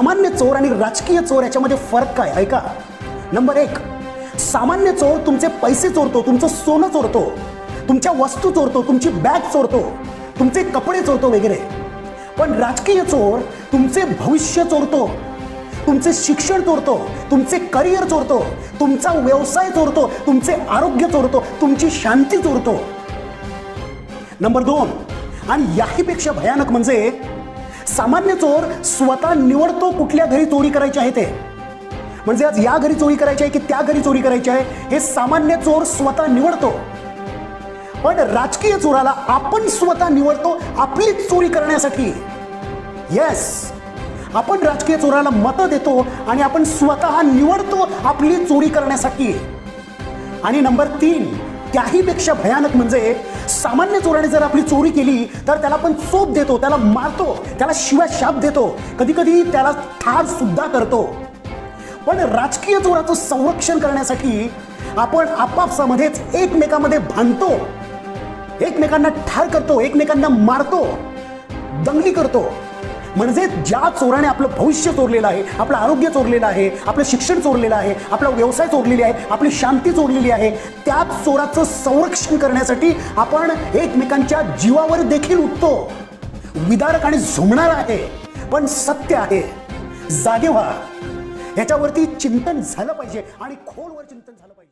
सामान्य चोर आणि राजकीय चोर याच्यामध्ये फरक काय? ऐका. नंबर एक सामान्य चोर तुमचे पैसे चोरतो तुमचं सोनं चोरतो तुमच्या वस्तू चोरतो तुमची बॅग चोरतो तुमचे कपडे चोरतो वगैरे. पण राजकीय चोर तुमचे भविष्य चोरतो तुमचे शिक्षण चोरतो तुमचे करिअर चोरतो तुमचा व्यवसाय चोरतो तुमचे आरोग्य चोरतो तुमची शांती चोरतो. नंबर दोन आणि याहीपेक्षा भयानक म्हणजे सामान्य चोर स्वतः निवडतो कुठल्या घरी चोरी करायची आहे ते. म्हणजे आज या घरी चोरी करायची आहे की त्या घरी चोरी करायची आहे हे सामान्य चोर स्वतः निवडतो. पण राजकीय चोराला आपण स्वतः निवडतो आपली चोरी करण्यासाठी. येस आपण राजकीय चोराला मतं देतो आणि आपण स्वतः निवडतो आपली चोरी करण्यासाठी. आणि नंबर तीन त्याहीपेक्षा भयानक म्हणजे सामान्य चोराने जर आपली चोरी केली तर त्याला आपण चोप देतो त्याला मारतो त्याला शिवाय शाप देतो कधी कधी त्याला ठार सुद्धा करतो. पण राजकीय चोराचं संरक्षण करण्यासाठी आपण आपापसामध्येच एकमेकामध्ये भांडतो. एकमेकांना ठार करतो एकमेकांना मारतो दंगली करतो. म्हणजे ज्या चोराने आपलं भविष्य चोरलेलं आहे आपलं आरोग्य चोरलेलं आहे आपलं शिक्षण चोरलेलं आहे आपला व्यवसाय चोरलेली आहे आपली शांती चोरलेली आहे त्याच चोराचं संरक्षण करण्यासाठी आपण एकमेकांच्या जीवावर देखील उठतो. विदारक आणि झुमणार आहे पण सत्य आहे. जागे व्हा. याच्यावरती चिंतन झालं पाहिजे आणि खोलवर चिंतन झालं पाहिजे.